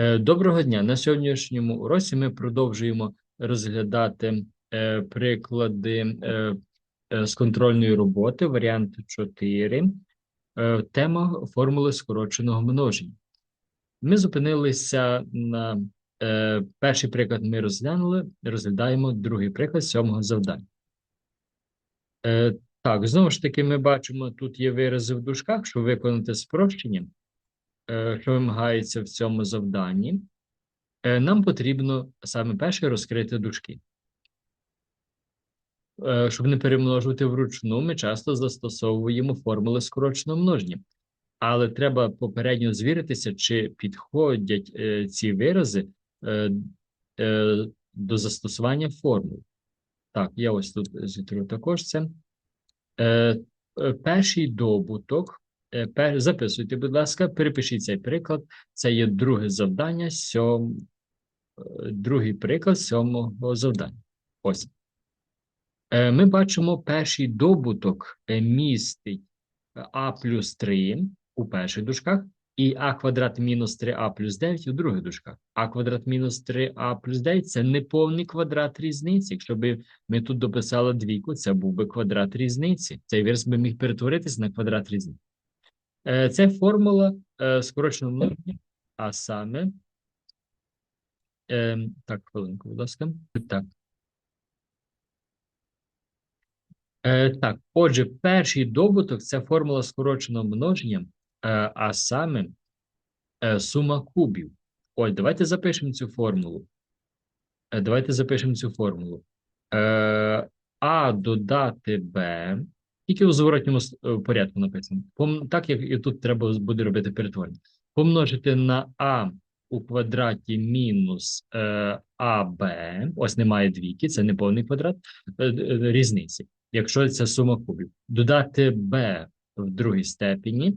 Е, Доброго дня! На сьогоднішньому уроці ми продовжуємо розглядати е, приклади е, з контрольної роботи, варіант 4, е, тема формули скороченого множення. Ми зупинилися на перший приклад ми розглянули, розглядаємо другий приклад сьомого завдання. Так, знову ж таки, ми бачимо, тут є вирази в дужках, щоб виконати спрощення що вимагається в цьому завданні, е, нам потрібно саме перше розкрити дужки. Е, Щоб не перемножувати вручну, ми часто застосовуємо формули скороченого множення. Але треба попередньо звіритися, чи підходять е, ці вирази е, е, до застосування формул. Так, я ось тут зітру також це. Е, е, перший добуток Е, Записуйте, будь ласка, перепишіть цей приклад. Це є друге завдання, сьом... е, другий приклад сьомого завдання. Ось. Е, Ми бачимо, перший добуток е, містить е, а плюс 3 у перших дужках і а квадрат мінус 3а плюс 9 у других дужках. А квадрат мінус 3а плюс 9 – це неповний квадрат різниці. Якщо б ми тут дописали двійку, це був би квадрат різниці. Цей вірс би міг перетворитися на квадрат різниці. Е, Це формула е, скороченого множення, а саме. е, Так, хвилинку, будь ласка. Так. Е, Так, отже, перший добуток це формула скороченого множення, а саме сума кубів. Ось, давайте запишемо цю формулу. Давайте запишемо цю формулу. А додати Б. Тільки у зворотньому е, порядку написано. Так як і тут треба буде робити перетворення. Помножити на А у квадраті мінус е, АБ. Ось немає двійки, це не повний квадрат е, різниці. Якщо це сума кубів. Додати Б в другій степені.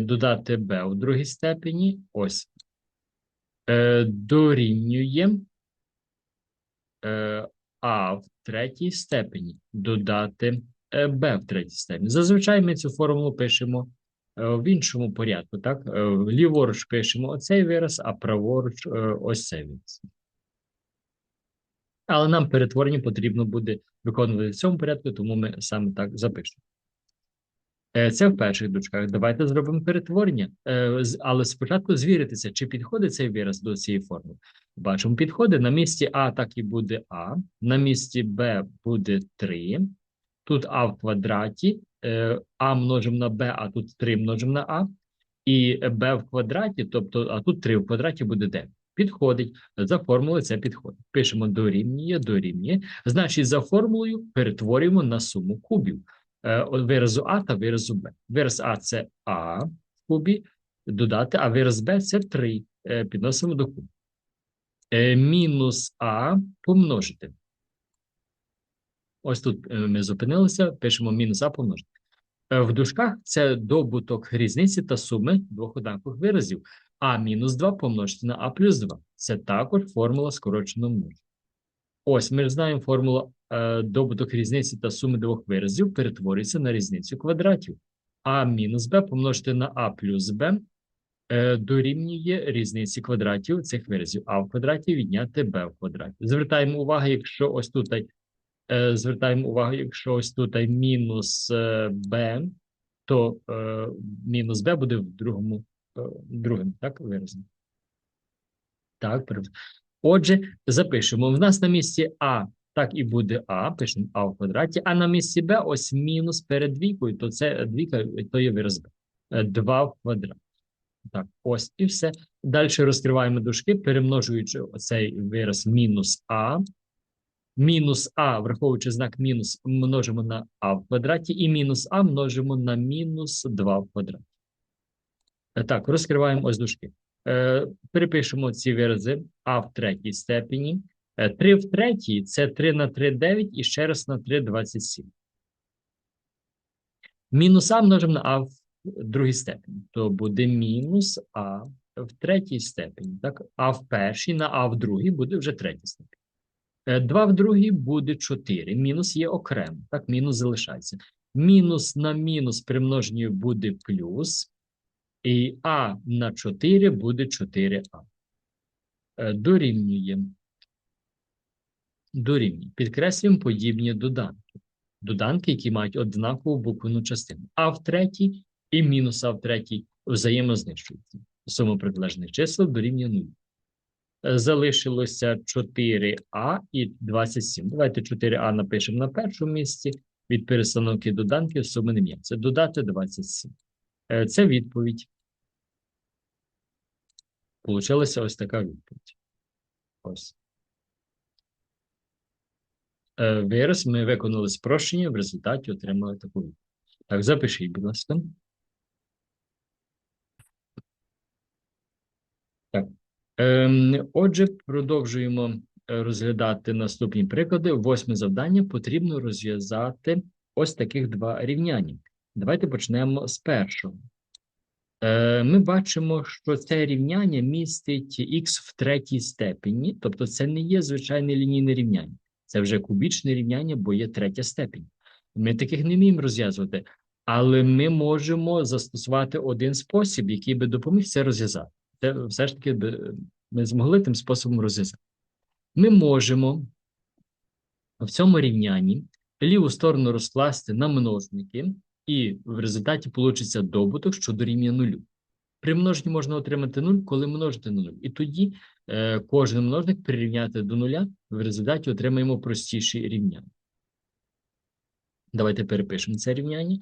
Додати Б в другій степені. Ось. Дорівнює А в третій степені додати е, Б в третій степені. Зазвичай ми цю формулу пишемо е, в іншому порядку. Так? Е, Ліворуч пишемо оцей вираз, а праворуч ось цей вираз. Але нам перетворення потрібно буде виконувати в цьому порядку, тому ми саме так запишемо. Е, Це в перших дужках. Давайте зробимо перетворення, Е, але спочатку звіритися, чи підходить цей вираз до цієї форми. Бачимо, підходить. На місці А так і буде А, на місці Б буде 3. Тут А в квадраті, е, А множимо на Б, а тут 3 множимо на А. І Б в квадраті, тобто, а тут 3 в квадраті буде 9. Підходить. За формулою це підходить. Пишемо дорівнює, дорівнює. Значить, за формулою перетворюємо на суму кубів виразу А та виразу Б. Вираз А це А в кубі, додати, а вираз Б це 3. Е, Підносимо до кубу. Е, Мінус А помножити. Ось тут е, ми зупинилися, пишемо мінус А помножити. Е, В дужках це добуток різниці та суми двох однакових виразів. А мінус 2 помножити на А плюс 2. Це також формула скороченого множення. Ось ми знаємо формулу е, добуток різниці та суми двох виразів перетворюється на різницю квадратів. А мінус Б помножити на А плюс Б е, дорівнює різниці квадратів цих виразів. А в квадраті відняти Б в квадраті. Звертаємо увагу, якщо ось тут е, звертаємо увагу, якщо ось тут мінус е, Б, то е, мінус Б буде в другому, е, другому, так, виразі. Так, Отже, запишемо. В нас на місці А так і буде А, пишемо А в квадраті, а на місці Б ось мінус перед двійкою, то це двійка, то є вираз Б. 2 в квадраті. Так, ось і все. Далі розкриваємо дужки, перемножуючи оцей вираз мінус А. Мінус А, враховуючи знак мінус, множимо на А в квадраті, і мінус А множимо на мінус 2 в квадраті. Е, Так, розкриваємо ось дужки. Е, перепишемо ці вирази А в третій степені. Е, 3 в третій – це 3 на 3 – 9 і ще раз на 3 – 27. Мінус А множимо на А в другій степені. То буде мінус А в третій степені. Так? А в першій на А в другій буде вже третій степень. 2 в другій буде 4. Мінус є окремо. Так, мінус залишається. Мінус на мінус при множенні буде плюс. І А на 4 буде 4А. Е, Дорівнює. Дорівнює. Підкреслюємо подібні доданки. Доданки, які мають однакову буквену частину. А в третій і мінус А в третій взаємознищуються. Сума протилежних чисел дорівнює 0. Е, Залишилося 4А і 27. Давайте 4А напишемо на першому місці. Від перестановки доданків суми не міняється. Додати 27. Е, Це відповідь. Получилася ось така відповідь. Ось. Е, Вираз ми виконали спрощення, в результаті отримали таку відповідь. Так, запишіть, будь ласка. Так. Ем, отже, продовжуємо е, розглядати наступні приклади. Восьме завдання потрібно розв'язати ось таких два рівняння. Давайте почнемо з першого. Е, ми бачимо, що це рівняння містить х в третій степені, тобто це не є звичайне лінійне рівняння. Це вже кубічне рівняння, бо є третя степень. Ми таких не вміємо розв'язувати, але ми можемо застосувати один спосіб, який би допоміг це розв'язати. Це все ж таки би ми змогли тим способом розв'язати. Ми можемо в цьому рівнянні ліву сторону розкласти на множники, і в результаті получиться добуток, що дорівнює нулю. При множенні можна отримати 0, коли множити на 0. І тоді е, кожен множник прирівняти до нуля, в результаті отримаємо простіші рівняння. Давайте перепишемо це рівняння.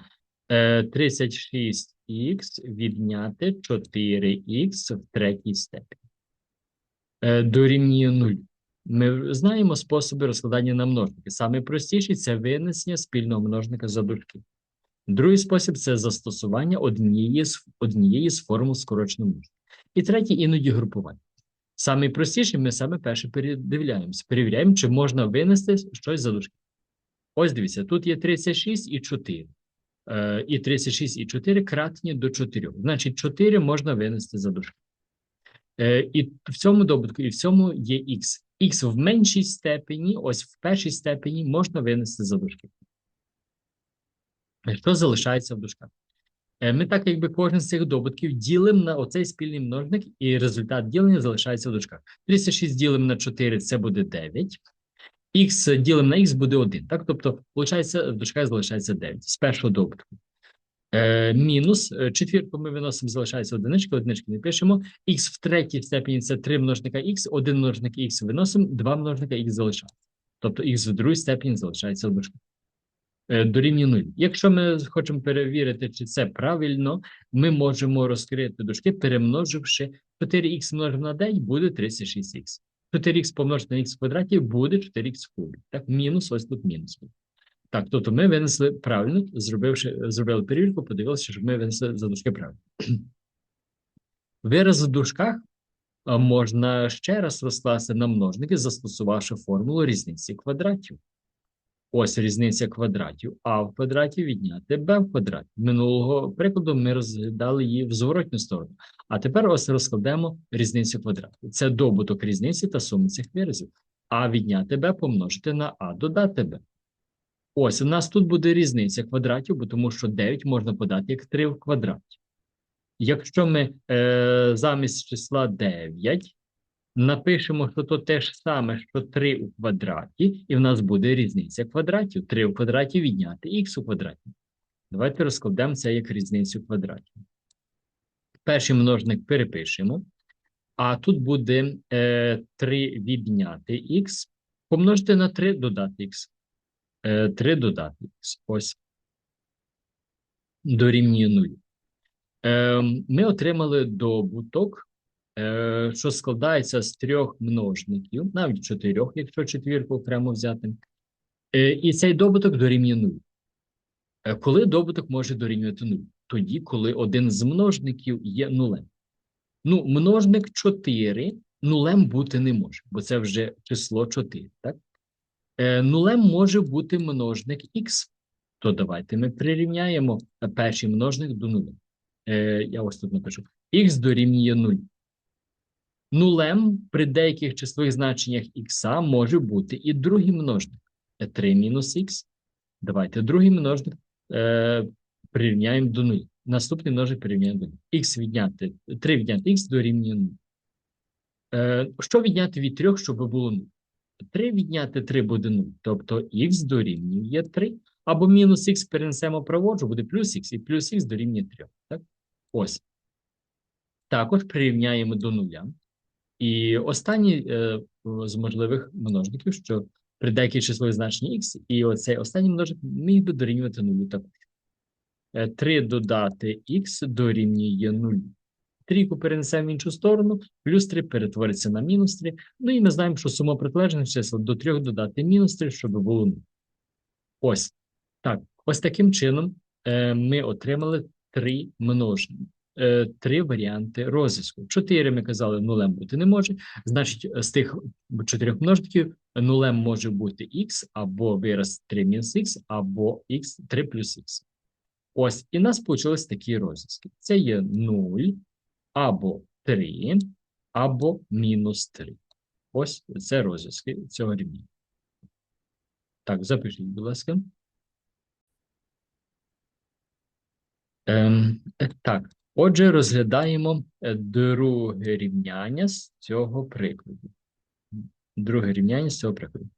Е, 36х відняти 4х в третій степені. Е, дорівнює 0. Ми знаємо способи розкладання на множники. Саме простіший це винесення спільного множника за дужки. Другий спосіб це застосування однієї з, однієї з формул скороченого множника. І третій іноді групування. Саме простіший ми саме перше передивляємося. Перевіряємо, чи можна винести щось за дужки. Ось дивіться, тут є 36 і 4. Е, і 36 і 4 кратні до 4. Значить, 4 можна винести за дужки. Е, і в цьому добутку, і в цьому є х. Х в меншій степені, ось в першій степені можна винести за дужки. Що залишається в дужках? Е, Ми так, якби кожен з цих добутків ділимо на оцей спільний множник, і результат ділення залишається в дужках. 36 ділимо на 4, це буде 9. Х ділимо на х буде 1. Так? Тобто, виходить, в дужках залишається 9 з першого добутку. Е, мінус е, четвірку ми виносимо, залишається одиничка, одинички не пишемо. Х в третій степені це 3 множника х, один множник х виносимо, 2 множника х залишається. Тобто х в другій степені залишається в дужках. Е, дорівнює 0. Якщо ми хочемо перевірити, чи це правильно, ми можемо розкрити дужки, перемноживши 4х множимо на 9, буде 36х. 4х помножити на х квадраті буде 4х в кубі. Так, мінус, ось тут мінус. Так, тобто ми винесли правильно, зробивши, зробили перевірку, подивилися, що ми винесли за дужки правильно. Вираз в дужках можна ще раз розкласти на множники, застосувавши формулу різниці квадратів. Ось різниця квадратів. А в квадраті відняти Б в квадраті. Минулого прикладу ми розглядали її в зворотню сторону. А тепер ось розкладемо різницю квадратів. Це добуток різниці та суми цих виразів. А відняти Б помножити на А додати Б. Ось у нас тут буде різниця квадратів, бо тому що 9 можна подати як 3 в квадраті. Якщо ми е, замість числа 9 напишемо, що то те ж саме, що 3 у квадраті, і в нас буде різниця квадратів. 3 у квадраті відняти х у квадраті. Давайте розкладемо це як різницю квадратів. Перший множник перепишемо. А тут буде е, 3 відняти х, помножити на 3 додати х. 3 додати х. Ось. Дорівнює 0. Е, ми отримали добуток, е, що складається з трьох множників, навіть чотирьох, якщо четвірку окремо взяти. Е, і цей добуток дорівнює 0. Е, коли добуток може дорівнювати 0? Тоді, коли один з множників є нулем. Ну, множник 4 нулем бути не може, бо це вже число 4, так? Е, нулем може бути множник х. То давайте ми прирівняємо перший множник до нуля. Е, я ось тут напишу. Х дорівнює 0. Нулем при деяких числових значеннях х може бути і другий множник. 3 мінус х. Давайте другий множник е, прирівняємо до 0. Наступний множник прирівняємо до нуля. Х відняти 3 відняти х дорівнює 0. Е, що відняти від 3, щоб було 0? 3 відняти 3 буде 0. Тобто х дорівнює 3. Або мінус х перенесемо праворуч, буде плюс х, і плюс х дорівнює 3. Так? Ось. Також прирівняємо до нуля. І останній е, з можливих множників, що при деякій числові значенні х, і оцей останній множник міг би дорівнювати нулю також. Е, 3 додати х дорівнює 0. Трійку перенесемо в іншу сторону, плюс 3 перетвориться на мінус 3. Ну і ми знаємо, що сума протилежних чисел до 3 додати мінус 3, щоб було 0. Ось. Так, ось таким чином е, ми отримали три множення, е, три варіанти розв'язку. Чотири ми казали, нулем бути не може. Значить, з тих чотирьох множників нулем може бути х, або вираз 3 мінус х, або х 3 плюс х. Ось, і в нас вийшли такі розв'язки. Це є 0, або 3, або мінус 3. Ось це розв'язки цього рівня. Так, запишіть, будь ласка. Ем, е, так, отже, розглядаємо е, друге рівняння з цього прикладу. Друге рівняння з цього прикладу.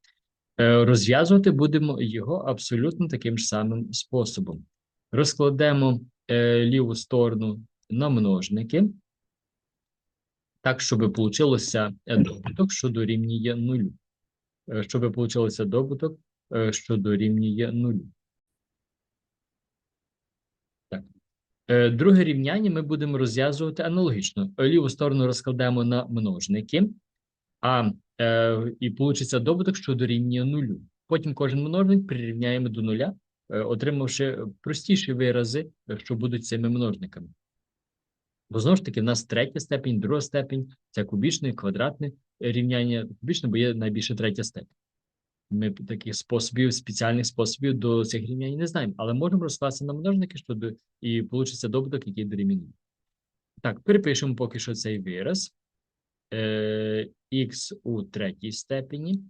Е, розв'язувати будемо його абсолютно таким ж самим способом. Розкладемо е, ліву сторону на множники, так, щоб получилося добуток, що дорівнює нулю. Щоб получилося добуток, що дорівнює нулю. Так. Е, Друге рівняння ми будемо розв'язувати аналогічно. Е, Ліву сторону розкладемо на множники, а е, і получиться добуток, що дорівнює нулю. Потім кожен множник прирівняємо до нуля, е, отримавши простіші вирази, е, що будуть цими множниками. Бо знову ж таки, в нас третя степень, друга степень, це кубічне, квадратне рівняння. Кубічне, бо є найбільше третя степень. Ми таких способів, спеціальних способів до цих рівнянь не знаємо, але можемо розкласти на множники, що до, і вийде добуток, який дорівнює. Так, перепишемо поки що цей вираз. Е, х у третій степені,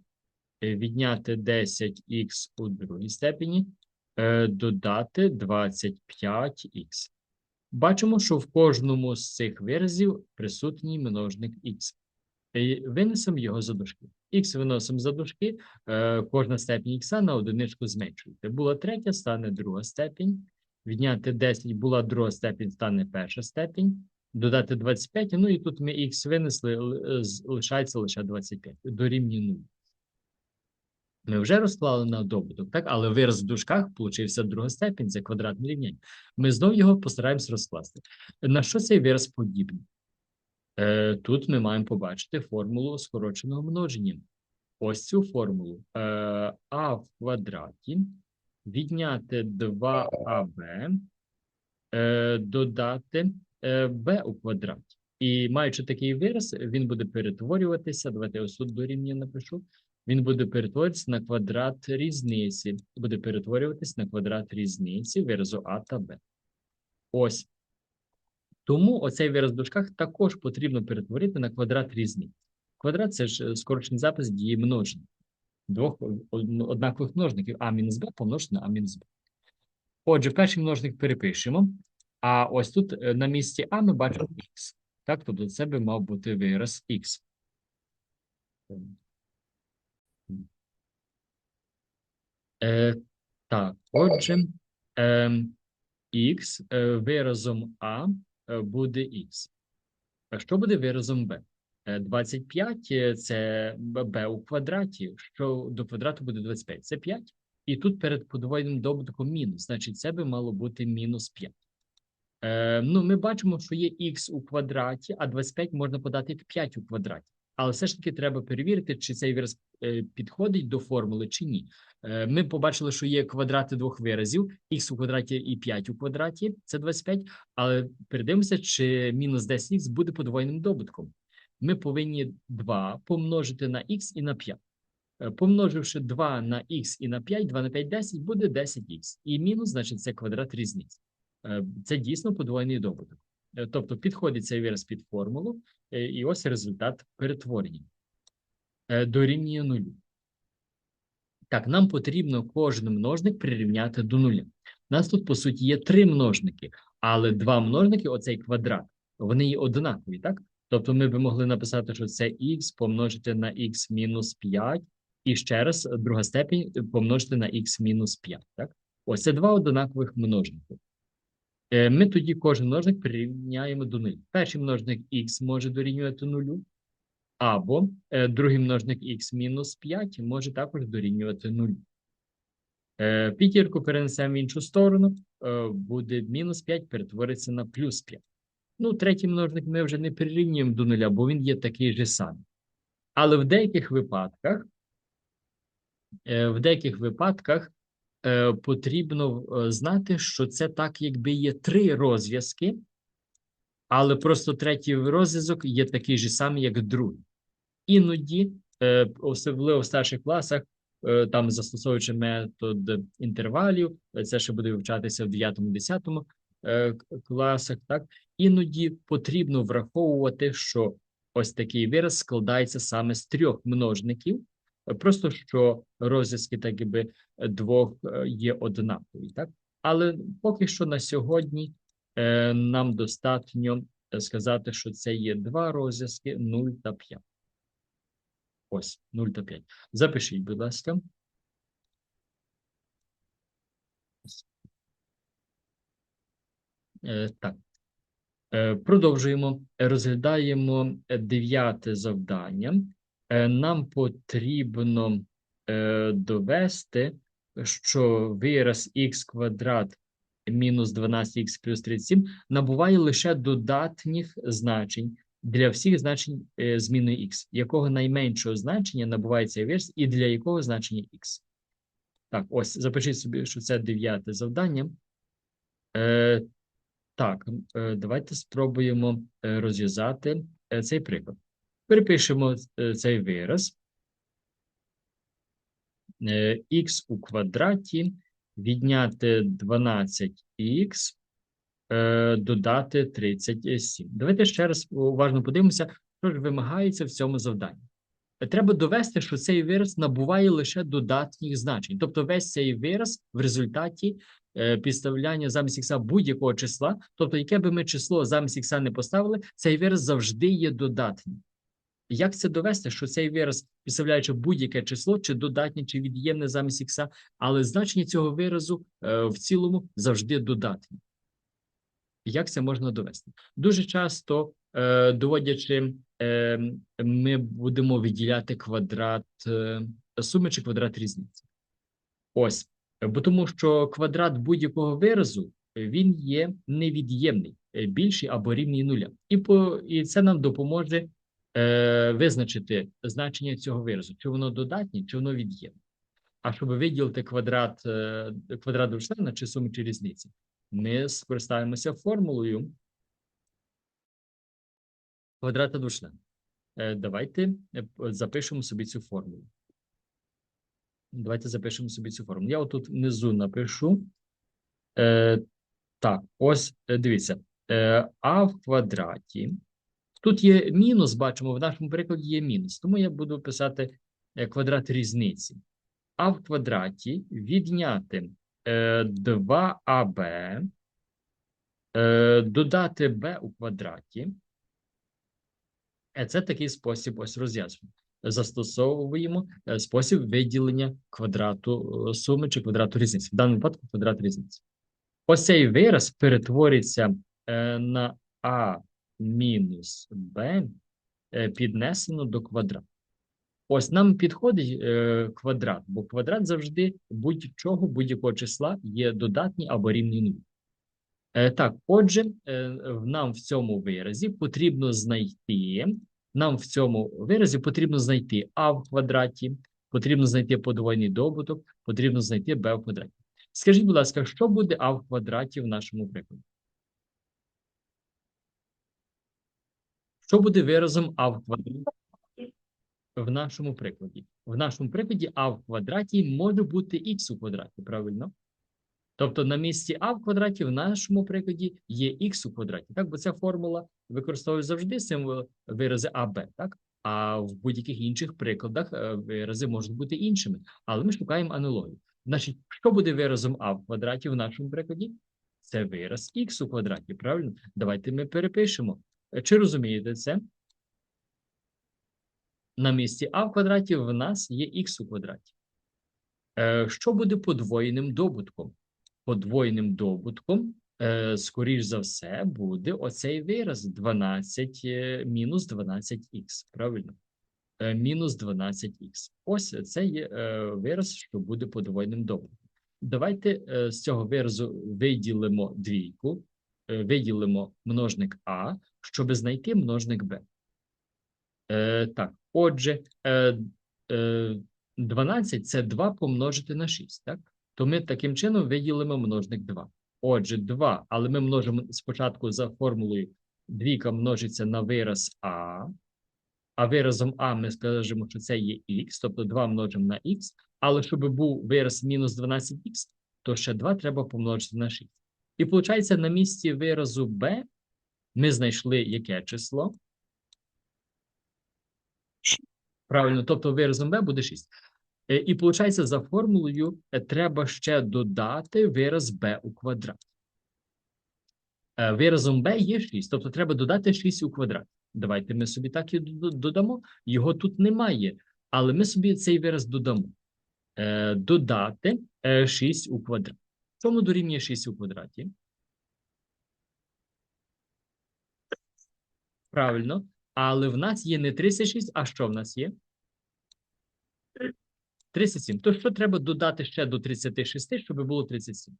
е, відняти 10х у другій степені, е, додати 25х. Бачимо, що в кожному з цих виразів присутній множник х. Е, Винесемо його за дужки. Х виносимо за дужки, е, кожна степень х на одиничку зменшується. Була третя, стане друга степень. Відняти 10 була друга степень, стане перша степень. Додати 25, ну і тут ми х винесли, лишається лише 25, дорівнює 0. Ми вже розклали на добуток, так? Але вираз в дужках получився друга степень, це квадратне рівняння. Ми знову його постараємось розкласти. На що цей вираз подібний? Е, тут ми маємо побачити формулу скороченого множення. Ось цю формулу. Е, а в квадраті відняти 2аб, е, додати b у квадраті. І маючи такий вираз, він буде перетворюватися. Давайте я ось тут дорівнює напишу. Він буде перетворюватися на квадрат різниці. Буде перетворюватися на квадрат різниці виразу а та б. Ось. Тому оцей вираз в дужках також потрібно перетворити на квадрат різниці. Квадрат це ж е, скорочений запис дії множення. Двох однакових множників а мінус б помножити на а мінус б. Отже, перший множник перепишемо. А ось тут е, на місці А ми бачимо х. Так, тобто це би мав бути вираз х. Е, так, отже, е, х е, виразом А буде х. А що буде виразом b? Е, 25 – це b у квадраті, що до квадрату буде 25. Це 5. І тут перед подвоєним добутком мінус. Значить, це би мало бути мінус 5. Е, ну, ми бачимо, що є х у квадраті, а 25 можна подати як 5 у квадраті. Але все ж таки треба перевірити, чи цей вираз е, підходить до формули, чи ні. Е, Ми побачили, що є квадрати двох виразів: х у квадраті і 5 у квадраті, це 25, але передивимося, чи мінус 10х буде подвоєним добутком. Ми повинні 2 помножити на х і на 5. Е, Помноживши 2 на х і на 5, 2 на 5 – 10, буде 10х. І мінус, значить, це квадрат різниці. Е, Це дійсно подвоєний добуток. Е, Тобто підходить цей вираз під формулу, е, і ось результат перетворення. Е, Дорівнює нулю. Так, нам потрібно кожен множник прирівняти до нуля. У нас тут, по суті, є три множники. Але два множники, оцей квадрат, вони є однакові, так? Тобто ми би могли написати, що це х помножити на х мінус 5, і ще раз друга степінь помножити на х мінус 5, так? Ось це два однакових множники. Е, Ми тоді кожен множник прирівняємо до нуля. Перший множник х може дорівнювати нулю, або е, другий множник х мінус 5 може також дорівнювати нулю. Е, П'ятірку перенесемо в іншу сторону, буде мінус 5 перетвориться на плюс 5. Ну, третій множник ми вже не прирівнюємо до нуля, бо він є такий же самий. Але в деяких випадках, в деяких випадках потрібно е, знати, що це так, якби є три розв'язки, але просто третій розв'язок є такий же самий, як другий. Іноді, е, особливо в старших класах, е, там застосовуючи метод інтервалів, е, це ще буде вивчатися в 9-10 е, класах, так, іноді потрібно враховувати, що ось такий вираз складається саме з трьох множників, е, просто що розв'язки так якби е, двох е, є однакові, так? Але поки що на сьогодні е, нам достатньо е, сказати, що це є два розв'язки 0 та 5. Ось 0 та 5. Запишіть, будь ласка. Е, так. Продовжуємо. Розглядаємо дев'яте завдання. Е, Нам потрібно е, довести, що вираз х квадрат мінус 12х плюс 37 набуває лише додатніх значень для всіх значень е, змінної х, якого найменшого значення набуває цей вираз і для якого значення х. Так, ось запишіть собі, що це дев'яте завдання. Е, так, давайте спробуємо розв'язати цей приклад. Перепишемо е, цей вираз. Е, х у квадраті відняти 12х, е, додати 37. Давайте ще раз уважно подивимося, що ж вимагається в цьому завданні. Е, Треба довести, що цей вираз набуває лише додатніх значень. Тобто весь цей вираз в результаті е, підставляння замість ікса будь-якого числа, тобто яке би ми число замість ікса не поставили, цей вираз завжди є додатнім. Як це довести, що цей вираз, підставляючи будь-яке число, чи додатнє, чи від'ємне замість ікса, але значення цього виразу е, в цілому завжди додатнє? Як це можна довести? Дуже часто, е, доводячи, е, ми будемо відділяти квадрат суми чи квадрат різниці. Ось, бо тому що квадрат будь-якого виразу він є невід'ємний, більший або рівний нуля. І, по, і це нам допоможе е, визначити значення цього виразу, чи воно додатнє, чи воно від'ємне. А щоб виділити квадрат, е, квадрат двочлена чи суми чи різниці, ми скористаємося формулою квадрата двочлена. Е, Давайте е, запишемо собі цю формулу. Давайте запишемо собі цю формулу. Я отут внизу напишу. Е, так, ось е, дивіться. Е, а в квадраті. Тут є мінус, бачимо, в нашому прикладі є мінус. Тому я буду писати е, квадрат різниці. А в квадраті відняти е, 2аб, е, додати b у квадраті. Е, Це такий спосіб ось розв'язування. Застосовуємо е, спосіб виділення квадрату е, суми чи квадрату різниці. В даному випадку квадрат різниці. Ось цей вираз перетвориться е, на а мінус b е, піднесено до квадрату. Ось нам підходить е, квадрат, бо квадрат завжди будь-чого, будь-якого числа є додатній або рівний нулю. Е, так, отже, нам в цьому виразі потрібно знайти, нам в цьому виразі потрібно знайти а в квадраті, потрібно знайти подвойний добуток, потрібно знайти b в квадраті. Скажіть, будь ласка, що буде а в квадраті в нашому прикладі? Що буде виразом а в квадраті в нашому прикладі? В нашому прикладі а в квадраті може бути х у квадраті, правильно? Тобто на місці а в квадраті в нашому прикладі є х у квадраті, так? Бо ця формула використовує завжди символ вирази АБ, так? А в будь-яких інших прикладах е, вирази можуть бути іншими. Але ми шукаємо аналогію. Значить, що буде виразом а в квадраті в нашому прикладі? Це вираз х у квадраті, правильно? Давайте ми перепишемо. Е, Чи розумієте це? На місці а в квадраті в нас є х у квадраті. Е, Що буде подвоєним добутком? Подвоєним добутком, е, скоріш за все, буде оцей вираз 12 е, мінус 12х. Правильно? Мінус 12х. Ось це є е, вираз, що буде подвоєним добутком. Давайте з цього виразу виділимо двійку, виділимо множник а, щоб знайти множник b. Е, так, отже, е, е, 12 – це 2 помножити на 6, так? То ми таким чином виділимо множник 2. Отже, 2, але ми множимо спочатку за формулою двійка множиться на вираз а, а виразом а ми скажемо, що це є х, тобто 2 множимо на х, але щоб був вираз мінус 12х, то ще 2 треба помножити на 6. І виходить, на місці виразу b ми знайшли яке число? Правильно, тобто виразом b буде 6. Е, І виходить, за формулою е, треба ще додати вираз b у квадраті. Е, Виразом b є 6, тобто треба додати 6 у квадраті. Давайте ми собі так і додамо. Його тут немає, але ми собі цей вираз додамо. Додати е, 6 у квадраті. Чому дорівнює 6 у квадраті? Правильно. Але в нас є не 36, а що в нас є? 37. То що треба додати ще до 36, щоб було 37?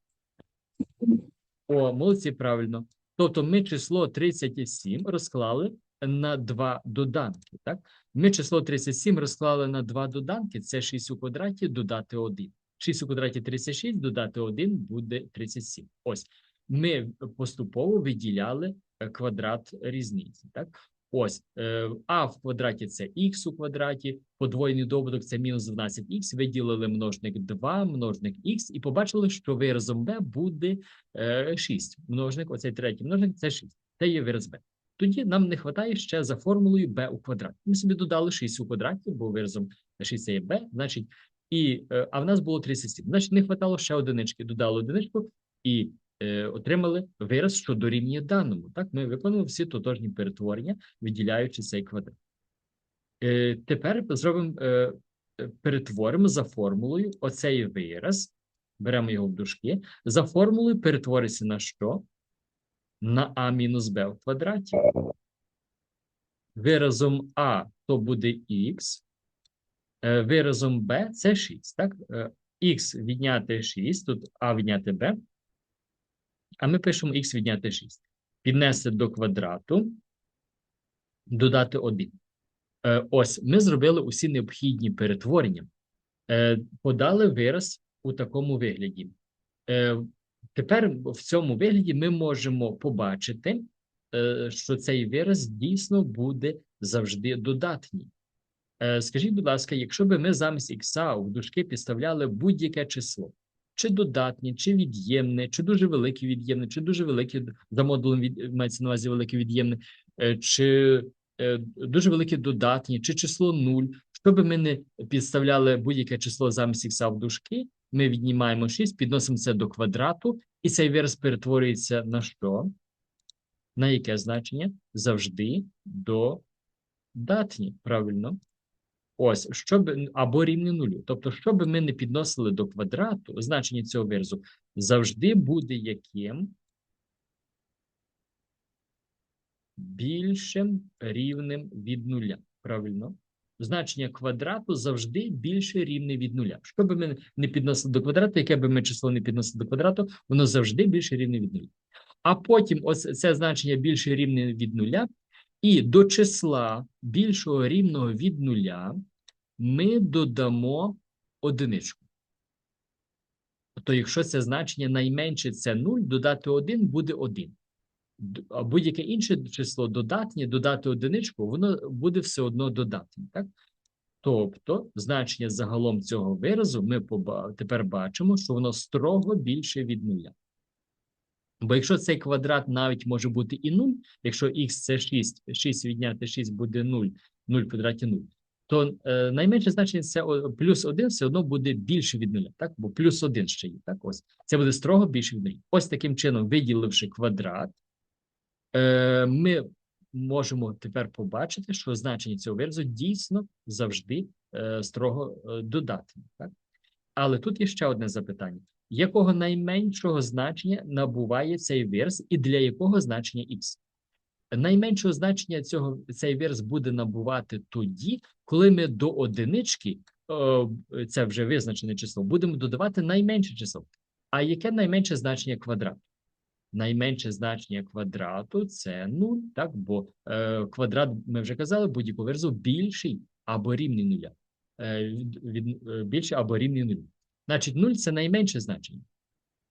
О, молодці, правильно. Тобто ми число 37 розклали на два доданки, так? Ми число 37 розклали на два доданки, це 6 у квадраті додати 1. 6 у квадраті 36 додати 1 буде 37. Ось. Ми поступово виділяли е, квадрат різниці, так? Ось, е, а в квадраті це х у квадраті, подвоєний добуток це мінус 12х, виділили множник 2, множник х, і побачили, що виразом b буде е, 6. Множник, оцей третій множник це 6. Це є вираз b. Тоді нам не вистачає ще за формулою b у квадраті. Ми собі додали 6 у квадраті, бо виразом 6 це є b, значить, і, е, а в нас було 37. Значить, не вистачало ще одинички. Додали одиничку і е, отримали вираз, що дорівнює даному. Так, ми виконали всі тотожні перетворення, виділяючи цей квадрат. Е, тепер зробимо, е, е, перетворимо за формулою оцей вираз, беремо його в дужки, за формулою перетвориться на що? На а мінус б в квадраті. Виразом а то буде х, виразом b це 6, так? Е, х відняти 6, тут а відняти b, а ми пишемо х відняти 6. Піднести до квадрату, додати 1. Е, Ось, ми зробили усі необхідні перетворення. Е, Подали вираз у такому вигляді. Е, Тепер в цьому вигляді ми можемо побачити, е, що цей вираз дійсно буде завжди додатній. Е, Скажіть, будь ласка, якщо би ми замість ікса в дужки підставляли будь-яке число, чи додатнє, чи від'ємне, чи дуже велике від'ємне, чи дуже велике за модулем від мається на увазі велике від'ємне, е, чи е, дуже велике додатнє, чи число 0. Що ми не підставляли будь-яке число замість ікса в дужки, ми віднімаємо 6, підносимо це до квадрату, і цей вираз перетворюється на що? На яке значення? Завжди до датні, правильно? Ось, щоб або рівне нулю. Тобто, що би ми не підносили до квадрату, значення цього виразу завжди буде яким більшим рівнем від нуля. Правильно? Значення квадрату завжди більше рівне від нуля. Що би ми не підносили до квадрату, яке би ми число не підносили до квадрату, воно завжди більше рівне від нуля. А потім ось це значення більше рівне від нуля, і до числа більшого рівного від нуля ми додамо одиничку. Тобто, якщо це значення найменше це 0, додати 1 буде 1. А будь-яке інше число додатнє, додати одиничку, воно буде все одно додатнє. Так? Тобто, значення загалом цього виразу ми тепер бачимо, що воно строго більше від нуля. Бо якщо цей квадрат навіть може бути і 0, якщо х це 6, 6 відняти 6 буде 0, 0 в квадраті 0, то е, найменше значення це плюс 1 все одно буде більше від нуля, так? Бо плюс 1 ще є, так? Ось. Це буде строго більше від нуля. Ось таким чином, виділивши квадрат, е, ми можемо тепер побачити, що значення цього виразу дійсно завжди е, строго е, додатне, так? Але тут є ще одне запитання: якого найменшого значення набуває цей вираз і для якого значення х? Найменшого значення цього цей вираз буде набувати тоді, коли ми до одинички, е, це вже визначене число, будемо додавати найменше число. А яке найменше значення квадрату? Найменше значення квадрату це 0, так? Бо е, квадрат, ми вже казали, будь-якого виразу більший або рівний нуля. Е, від, е, більший або рівний нулю. Значить, 0 це найменше значення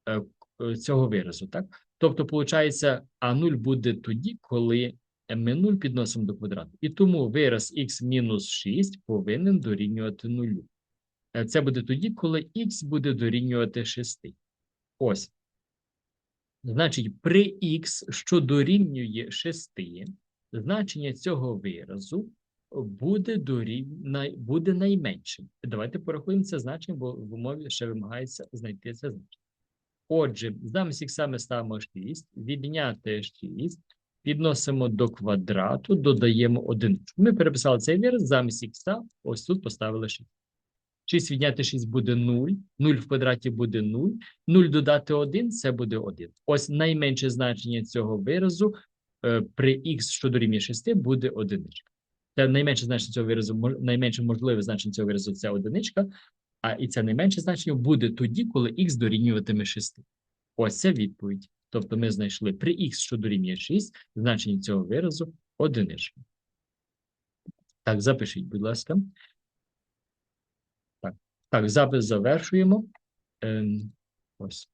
е, е, цього виразу, так? Тобто, виходить, а 0 буде тоді, коли ми 0 підносимо до квадрату. І тому вираз х мінус 6 повинен дорівнювати 0. Е, Це буде тоді, коли х буде дорівнювати 6. Ось. Значить, при х, що дорівнює 6, значення цього виразу буде, дорів... най... буде найменшим. Давайте порахуємо це значення, бо в умові ще вимагається знайти це значення. Отже, замість х ми ставимо 6, відняти 6, підносимо до квадрату, додаємо 1. Ми переписали цей вираз, замість х, ось тут поставили 6. 6 відняти 6 буде 0, 0 в квадраті буде 0, 0 додати 1 – це буде 1. Ось найменше значення цього виразу е, при х, що дорівнює 6, буде одиничка. Це найменше значення цього виразу, найменше можливе значення цього виразу – це одиничка, а і це найменше значення буде тоді, коли х дорівнюватиме 6. Ось це відповідь. Тобто ми знайшли при х, що дорівнює 6, значення цього виразу одиничка. Так, запишіть, будь ласка. Так, так запис завершуємо. Ем, ось.